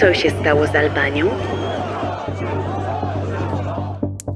Co się stało z Albanią?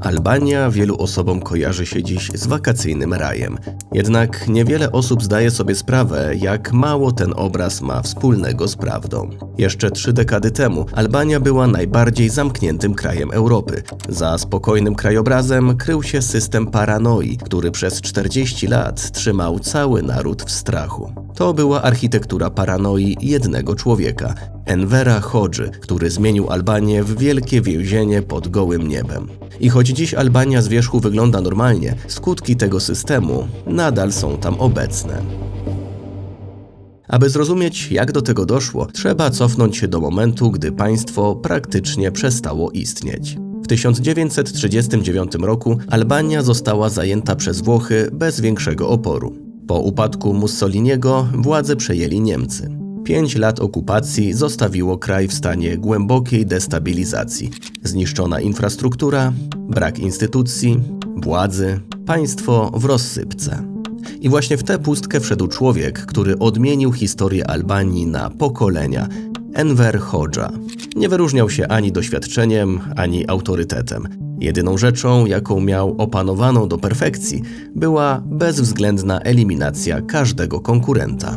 Albania wielu osobom kojarzy się dziś z wakacyjnym rajem. Jednak niewiele osób zdaje sobie sprawę, jak mało ten obraz ma wspólnego z prawdą. Jeszcze trzy dekady temu Albania była najbardziej zamkniętym krajem Europy. Za spokojnym krajobrazem krył się system paranoi, który przez 40 lat trzymał cały naród w strachu. To była architektura paranoi jednego człowieka, Envera Hodży, który zmienił Albanię w wielkie więzienie pod gołym niebem. I choć dziś Albania z wierzchu wygląda normalnie, skutki tego systemu nadal są tam obecne. Aby zrozumieć, jak do tego doszło, trzeba cofnąć się do momentu, gdy państwo praktycznie przestało istnieć. W 1939 roku Albania została zajęta przez Włochy bez większego oporu. Po upadku Mussoliniego władzę przejęli Niemcy. Pięć lat okupacji zostawiło kraj w stanie głębokiej destabilizacji. Zniszczona infrastruktura, brak instytucji, władzy, państwo w rozsypce. I właśnie w tę pustkę wszedł człowiek, który odmienił historię Albanii na pokolenia. Enver Hoxha. Nie wyróżniał się ani doświadczeniem, ani autorytetem. Jedyną rzeczą, jaką miał opanowaną do perfekcji, była bezwzględna eliminacja każdego konkurenta.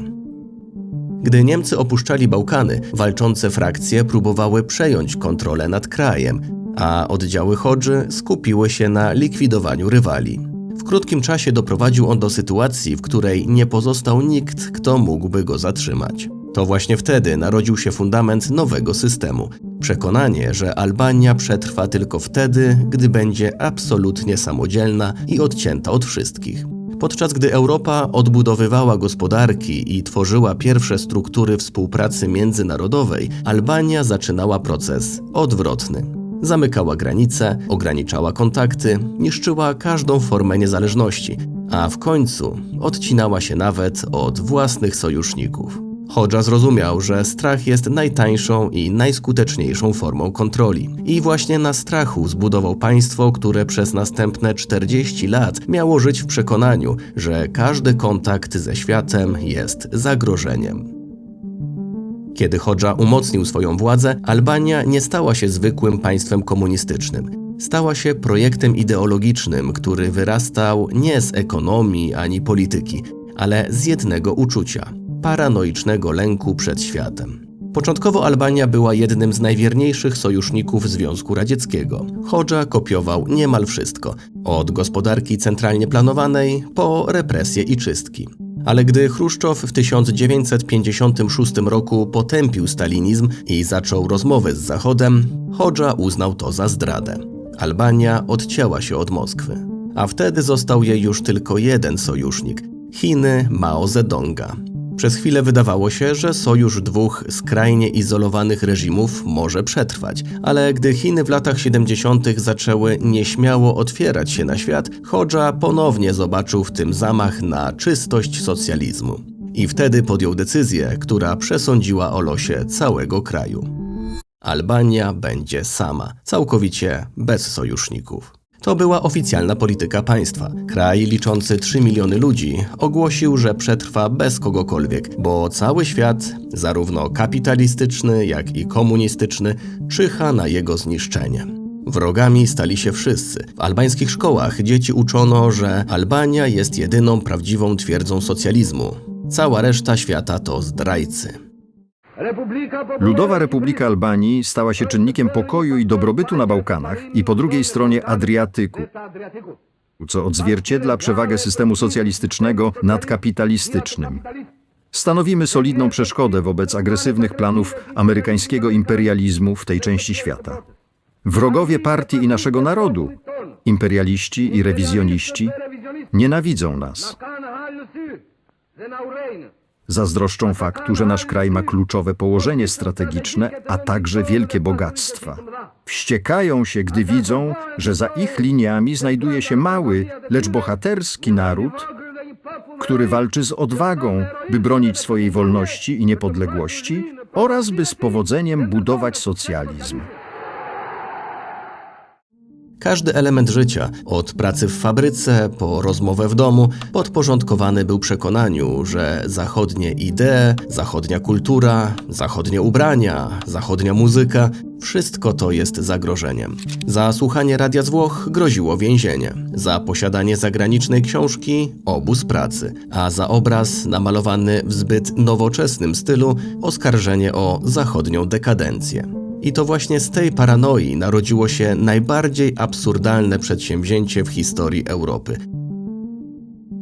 Gdy Niemcy opuszczali Bałkany, walczące frakcje próbowały przejąć kontrolę nad krajem, a oddziały Hodży skupiły się na likwidowaniu rywali. W krótkim czasie doprowadził on do sytuacji, w której nie pozostał nikt, kto mógłby go zatrzymać. To właśnie wtedy narodził się fundament nowego systemu. Przekonanie, że Albania przetrwa tylko wtedy, gdy będzie absolutnie samodzielna i odcięta od wszystkich. Podczas gdy Europa odbudowywała gospodarki i tworzyła pierwsze struktury współpracy międzynarodowej, Albania zaczynała proces odwrotny. Zamykała granice, ograniczała kontakty, niszczyła każdą formę niezależności, a w końcu odcinała się nawet od własnych sojuszników. Hodża zrozumiał, że strach jest najtańszą i najskuteczniejszą formą kontroli. I właśnie na strachu zbudował państwo, które przez następne 40 lat miało żyć w przekonaniu, że każdy kontakt ze światem jest zagrożeniem. Kiedy Hodża umocnił swoją władzę, Albania nie stała się zwykłym państwem komunistycznym. Stała się projektem ideologicznym, który wyrastał nie z ekonomii ani polityki, ale z jednego uczucia paranoicznego lęku przed światem. Początkowo Albania była jednym z najwierniejszych sojuszników Związku Radzieckiego. Hodża kopiował niemal wszystko, od gospodarki centralnie planowanej po represje i czystki. Ale gdy Chruszczow w 1956 roku potępił stalinizm i zaczął rozmowy z Zachodem, Hodża uznał to za zdradę. Albania odcięła się od Moskwy. A wtedy został jej już tylko jeden sojusznik Chiny Mao Zedonga. Przez chwilę wydawało się, że sojusz dwóch skrajnie izolowanych reżimów może przetrwać, ale gdy Chiny w latach 70. zaczęły nieśmiało otwierać się na świat, Hodża ponownie zobaczył w tym zamach na czystość socjalizmu. I wtedy podjął decyzję, która przesądziła o losie całego kraju. Albania będzie sama, całkowicie bez sojuszników. To była oficjalna polityka państwa. Kraj liczący 3 miliony ludzi ogłosił, że przetrwa bez kogokolwiek, bo cały świat, zarówno kapitalistyczny, jak i komunistyczny, czyha na jego zniszczenie. Wrogami stali się wszyscy. W albańskich szkołach dzieci uczono, że Albania jest jedyną prawdziwą twierdzą socjalizmu. Cała reszta świata to zdrajcy. Ludowa Republika Albanii stała się czynnikiem pokoju i dobrobytu na Bałkanach i po drugiej stronie Adriatyku, co odzwierciedla przewagę systemu socjalistycznego nad kapitalistycznym. Stanowimy solidną przeszkodę wobec agresywnych planów amerykańskiego imperializmu w tej części świata. Wrogowie partii i naszego narodu, imperialiści i rewizjoniści, nienawidzą nas. Zazdroszczą faktu, że nasz kraj ma kluczowe położenie strategiczne, a także wielkie bogactwa. Wściekają się, gdy widzą, że za ich liniami znajduje się mały, lecz bohaterski naród, który walczy z odwagą, by bronić swojej wolności i niepodległości oraz by z powodzeniem budować socjalizm. Każdy element życia, od pracy w fabryce po rozmowę w domu, podporządkowany był przekonaniu, że zachodnie idee, zachodnia kultura, zachodnie ubrania, zachodnia muzyka wszystko to jest zagrożeniem. Za słuchanie radia z Włoch groziło więzienie, za posiadanie zagranicznej książki obóz pracy, a za obraz namalowany w zbyt nowoczesnym stylu oskarżenie o zachodnią dekadencję. I to właśnie z tej paranoi narodziło się najbardziej absurdalne przedsięwzięcie w historii Europy.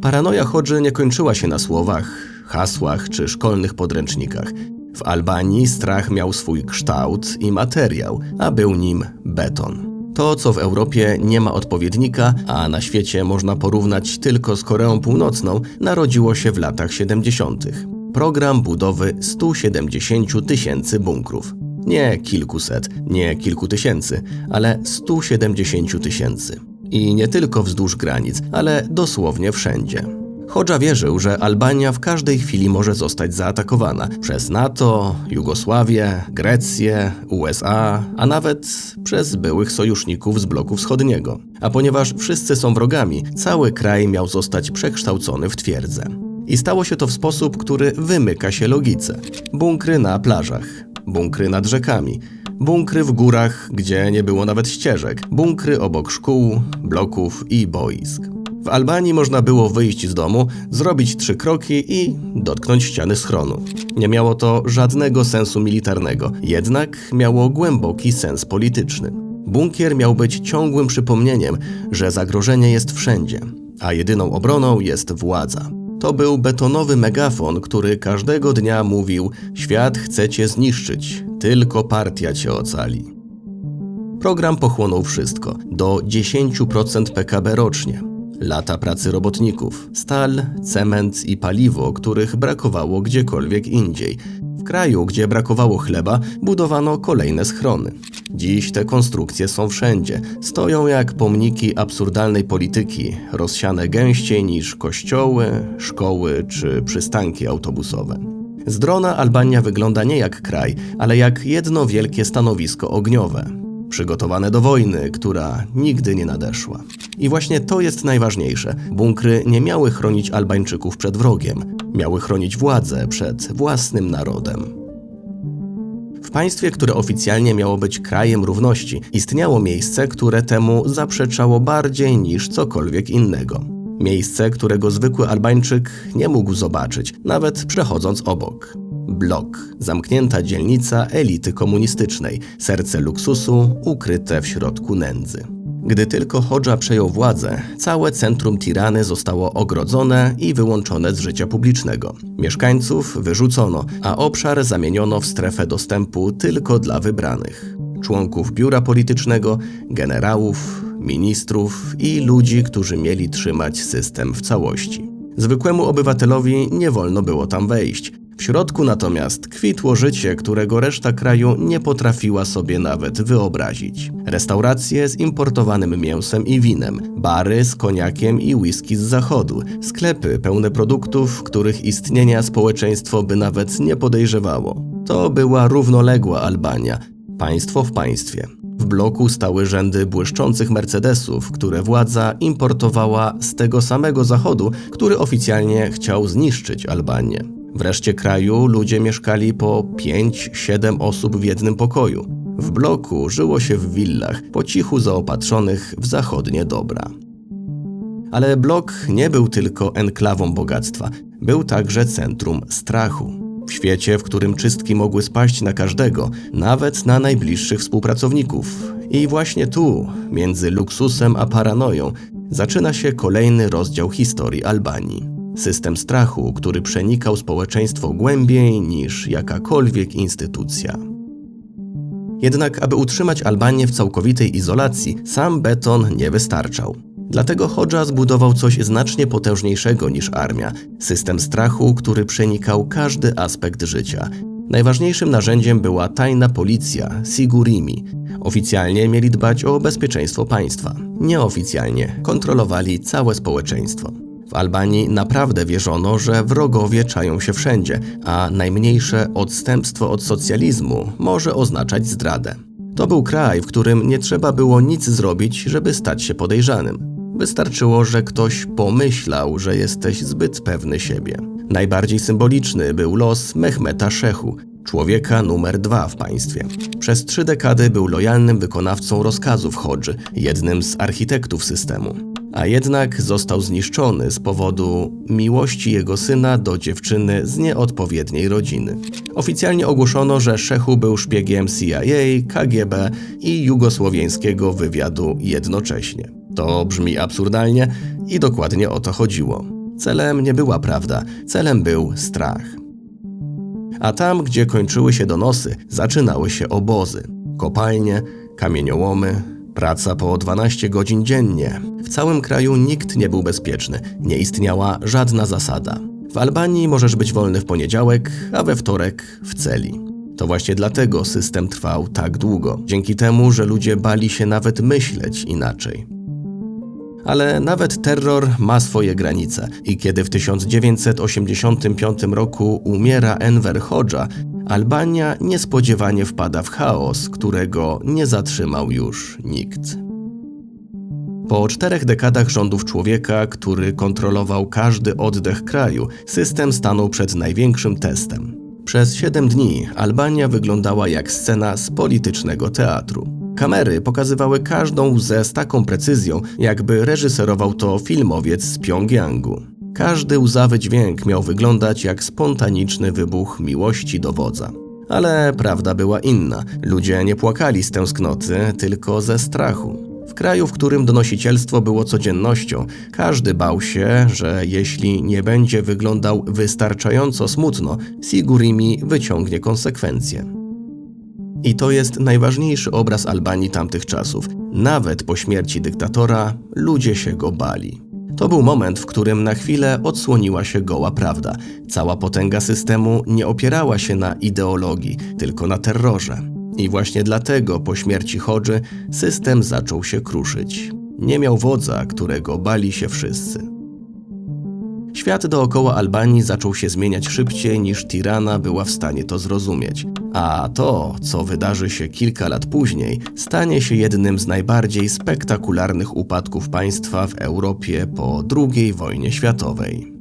Paranoja Hodży nie kończyła się na słowach, hasłach czy szkolnych podręcznikach. W Albanii strach miał swój kształt i materiał, a był nim beton. To, co w Europie nie ma odpowiednika, a na świecie można porównać tylko z Koreą Północną, narodziło się w latach 70. Program budowy 170 tysięcy bunkrów. Nie kilkuset, nie kilku tysięcy, ale 170 tysięcy. I nie tylko wzdłuż granic, ale dosłownie wszędzie. Hodża wierzył, że Albania w każdej chwili może zostać zaatakowana przez NATO, Jugosławię, Grecję, USA, a nawet przez byłych sojuszników z bloku wschodniego. A ponieważ wszyscy są wrogami, cały kraj miał zostać przekształcony w twierdzę. I stało się to w sposób, który wymyka się logice. Bunkry na plażach, bunkry nad rzekami, bunkry w górach, gdzie nie było nawet ścieżek, bunkry obok szkół, bloków i boisk. W Albanii można było wyjść z domu, zrobić trzy kroki i dotknąć ściany schronu. Nie miało to żadnego sensu militarnego, jednak miało głęboki sens polityczny. Bunkier miał być ciągłym przypomnieniem, że zagrożenie jest wszędzie, a jedyną obroną jest władza. To był betonowy megafon, który każdego dnia mówił: Świat chcecie zniszczyć, tylko partia cię ocali. Program pochłonął wszystko do 10% PKB rocznie. Lata pracy robotników, stal, cement i paliwo, których brakowało gdziekolwiek indziej. W kraju, gdzie brakowało chleba, budowano kolejne schrony. Dziś te konstrukcje są wszędzie. Stoją jak pomniki absurdalnej polityki, rozsiane gęściej niż kościoły, szkoły czy przystanki autobusowe. Z drona Albania wygląda nie jak kraj, ale jak jedno wielkie stanowisko ogniowe przygotowane do wojny, która nigdy nie nadeszła. I właśnie to jest najważniejsze. Bunkry nie miały chronić Albańczyków przed wrogiem, miały chronić władzę przed własnym narodem. W państwie, które oficjalnie miało być krajem równości, istniało miejsce, które temu zaprzeczało bardziej niż cokolwiek innego. Miejsce, którego zwykły Albańczyk nie mógł zobaczyć, nawet przechodząc obok. Blok, zamknięta dzielnica elity komunistycznej, serce luksusu ukryte w środku nędzy. Gdy tylko Hodża przejął władzę, całe centrum Tirany zostało ogrodzone i wyłączone z życia publicznego. Mieszkańców wyrzucono, a obszar zamieniono w strefę dostępu tylko dla wybranych. Członków biura politycznego, generałów, ministrów i ludzi, którzy mieli trzymać system w całości. Zwykłemu obywatelowi nie wolno było tam wejść, w środku natomiast kwitło życie, którego reszta kraju nie potrafiła sobie nawet wyobrazić. Restauracje z importowanym mięsem i winem, bary z koniakiem i whisky z zachodu, sklepy pełne produktów, których istnienia społeczeństwo by nawet nie podejrzewało. To była równoległa Albania, państwo w państwie. W bloku stały rzędy błyszczących Mercedesów, które władza importowała z tego samego zachodu, który oficjalnie chciał zniszczyć Albanię. W reszcie kraju ludzie mieszkali po 5-7 osób w jednym pokoju. W bloku żyło się w willach, po cichu zaopatrzonych w zachodnie dobra. Ale blok nie był tylko enklawą bogactwa, był także centrum strachu. W świecie, w którym czystki mogły spaść na każdego, nawet na najbliższych współpracowników. I właśnie tu, między luksusem a paranoją, zaczyna się kolejny rozdział historii Albanii. System strachu, który przenikał społeczeństwo głębiej niż jakakolwiek instytucja. Jednak, aby utrzymać Albanię w całkowitej izolacji, sam beton nie wystarczał. Dlatego Hodża zbudował coś znacznie potężniejszego niż armia system strachu, który przenikał każdy aspekt życia. Najważniejszym narzędziem była tajna policja, Sigurimi. Oficjalnie mieli dbać o bezpieczeństwo państwa, nieoficjalnie kontrolowali całe społeczeństwo. W Albanii naprawdę wierzono, że wrogowie czają się wszędzie, a najmniejsze odstępstwo od socjalizmu może oznaczać zdradę. To był kraj, w którym nie trzeba było nic zrobić, żeby stać się podejrzanym. Wystarczyło, że ktoś pomyślał, że jesteś zbyt pewny siebie. Najbardziej symboliczny był los Mehmeta Szechu, człowieka numer dwa w państwie. Przez trzy dekady był lojalnym wykonawcą rozkazów Hodży, jednym z architektów systemu. A jednak został zniszczony z powodu miłości jego syna do dziewczyny z nieodpowiedniej rodziny. Oficjalnie ogłoszono, że Szechu był szpiegiem CIA, KGB i jugosłowiańskiego wywiadu jednocześnie. To brzmi absurdalnie i dokładnie o to chodziło. Celem nie była prawda, celem był strach. A tam, gdzie kończyły się donosy, zaczynały się obozy. Kopalnie, kamieniołomy, praca po 12 godzin dziennie. W całym kraju nikt nie był bezpieczny, nie istniała żadna zasada. W Albanii możesz być wolny w poniedziałek, a we wtorek w celi. To właśnie dlatego system trwał tak długo, dzięki temu, że ludzie bali się nawet myśleć inaczej. Ale nawet terror ma swoje granice i kiedy w 1985 roku umiera Enver Hoxha, Albania niespodziewanie wpada w chaos, którego nie zatrzymał już nikt. Po czterech dekadach rządów człowieka, który kontrolował każdy oddech kraju, system stanął przed największym testem. Przez siedem dni Albania wyglądała jak scena z politycznego teatru. Kamery pokazywały każdą łzę z taką precyzją, jakby reżyserował to filmowiec z Pjongjangu. Każdy łzawy dźwięk miał wyglądać jak spontaniczny wybuch miłości do wodza. Ale prawda była inna. Ludzie nie płakali z tęsknoty, tylko ze strachu. W kraju, w którym donosicielstwo było codziennością, każdy bał się, że jeśli nie będzie wyglądał wystarczająco smutno, Sigurimi wyciągnie konsekwencje. I to jest najważniejszy obraz Albanii tamtych czasów. Nawet po śmierci dyktatora ludzie się go bali. To był moment, w którym na chwilę odsłoniła się goła prawda. Cała potęga systemu nie opierała się na ideologii, tylko na terrorze. I właśnie dlatego po śmierci Hodży system zaczął się kruszyć. Nie miał wodza, którego bali się wszyscy. Świat dookoła Albanii zaczął się zmieniać szybciej niż Tirana była w stanie to zrozumieć. A to, co wydarzy się kilka lat później, stanie się jednym z najbardziej spektakularnych upadków państwa w Europie po II wojnie światowej.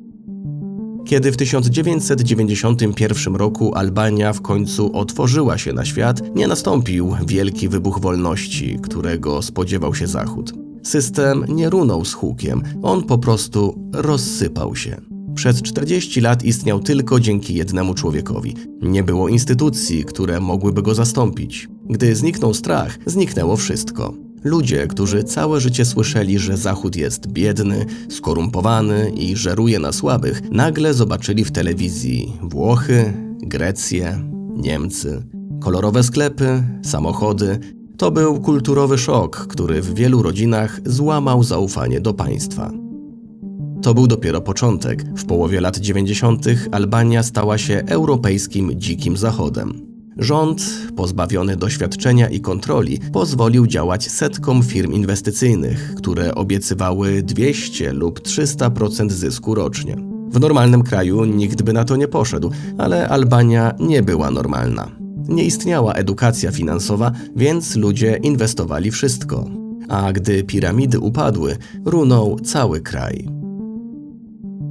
Kiedy w 1991 roku Albania w końcu otworzyła się na świat, nie nastąpił wielki wybuch wolności, którego spodziewał się Zachód. System nie runął z hukiem, on po prostu rozsypał się. Przez 40 lat istniał tylko dzięki jednemu człowiekowi. Nie było instytucji, które mogłyby go zastąpić. Gdy zniknął strach, zniknęło wszystko. Ludzie, którzy całe życie słyszeli, że Zachód jest biedny, skorumpowany i żeruje na słabych, nagle zobaczyli w telewizji Włochy, Grecję, Niemcy, kolorowe sklepy, samochody. To był kulturowy szok, który w wielu rodzinach złamał zaufanie do państwa. To był dopiero początek. W połowie lat 90. Albania stała się europejskim dzikim zachodem. Rząd, pozbawiony doświadczenia i kontroli, pozwolił działać setkom firm inwestycyjnych, które obiecywały 200 lub 300% zysku rocznie. W normalnym kraju nikt by na to nie poszedł, ale Albania nie była normalna. Nie istniała edukacja finansowa, więc ludzie inwestowali wszystko. A gdy piramidy upadły, runął cały kraj.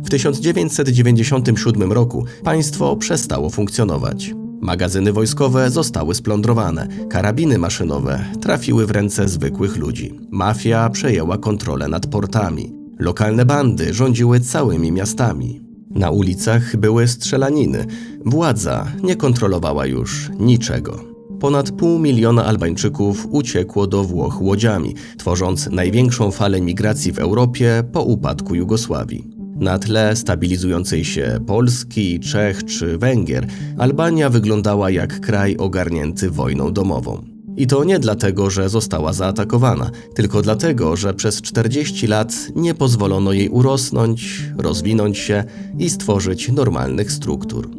W 1997 roku państwo przestało funkcjonować. Magazyny wojskowe zostały splądrowane, karabiny maszynowe trafiły w ręce zwykłych ludzi. Mafia przejęła kontrolę nad portami. Lokalne bandy rządziły całymi miastami. Na ulicach były strzelaniny. Władza nie kontrolowała już niczego. Ponad pół miliona Albańczyków uciekło do Włoch łodziami, tworząc największą falę migracji w Europie po upadku Jugosławii. Na tle stabilizującej się Polski, Czech czy Węgier, Albania wyglądała jak kraj ogarnięty wojną domową. I to nie dlatego, że została zaatakowana, tylko dlatego, że przez 40 lat nie pozwolono jej urosnąć, rozwinąć się i stworzyć normalnych struktur.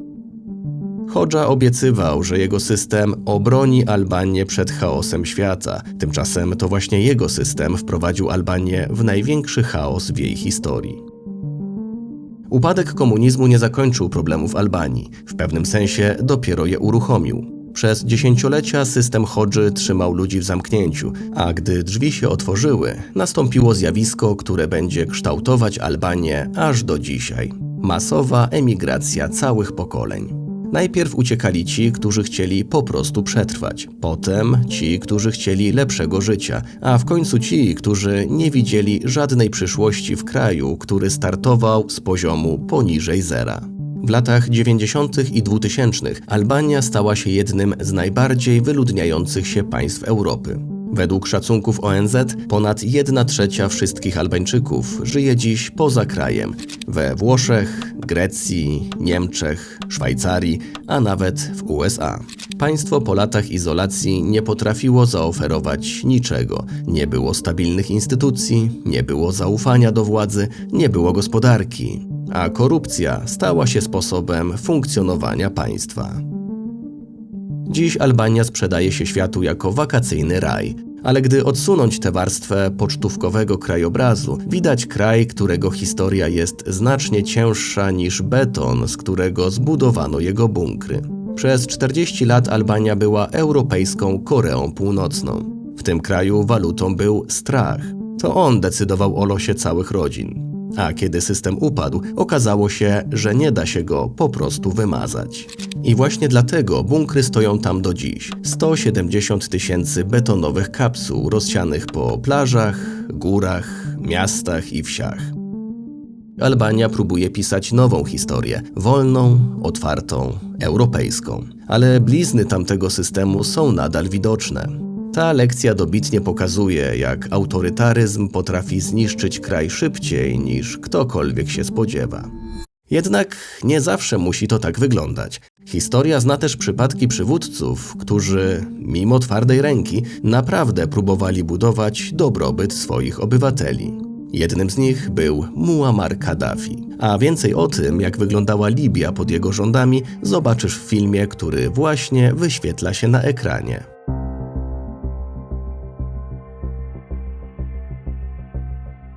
Hodża obiecywał, że jego system obroni Albanię przed chaosem świata. Tymczasem to właśnie jego system wprowadził Albanię w największy chaos w jej historii. Upadek komunizmu nie zakończył problemów Albanii, w pewnym sensie dopiero je uruchomił. Przez dziesięciolecia system Hodży trzymał ludzi w zamknięciu, a gdy drzwi się otworzyły, nastąpiło zjawisko, które będzie kształtować Albanię aż do dzisiaj. Masowa emigracja całych pokoleń. Najpierw uciekali ci, którzy chcieli po prostu przetrwać, potem ci, którzy chcieli lepszego życia, a w końcu ci, którzy nie widzieli żadnej przyszłości w kraju, który startował z poziomu poniżej zera. W latach 90. i 2000 Albania stała się jednym z najbardziej wyludniających się państw Europy. Według szacunków ONZ ponad 1 trzecia wszystkich Albańczyków żyje dziś poza krajem we Włoszech, Grecji, Niemczech, Szwajcarii, a nawet w USA. Państwo po latach izolacji nie potrafiło zaoferować niczego. Nie było stabilnych instytucji, nie było zaufania do władzy, nie było gospodarki, a korupcja stała się sposobem funkcjonowania państwa. Dziś Albania sprzedaje się światu jako wakacyjny raj, ale gdy odsunąć tę warstwę pocztówkowego krajobrazu, widać kraj, którego historia jest znacznie cięższa niż beton, z którego zbudowano jego bunkry. Przez 40 lat Albania była europejską Koreą Północną. W tym kraju walutą był strach. To on decydował o losie całych rodzin. A kiedy system upadł, okazało się, że nie da się go po prostu wymazać. I właśnie dlatego bunkry stoją tam do dziś. 170 tysięcy betonowych kapsuł rozsianych po plażach, górach, miastach i wsiach. Albania próbuje pisać nową historię, wolną, otwartą, europejską. Ale blizny tamtego systemu są nadal widoczne. Ta lekcja dobitnie pokazuje, jak autorytaryzm potrafi zniszczyć kraj szybciej niż ktokolwiek się spodziewa. Jednak nie zawsze musi to tak wyglądać. Historia zna też przypadki przywódców, którzy, mimo twardej ręki, naprawdę próbowali budować dobrobyt swoich obywateli. Jednym z nich był Muammar Kaddafi. A więcej o tym, jak wyglądała Libia pod jego rządami, zobaczysz w filmie, który właśnie wyświetla się na ekranie.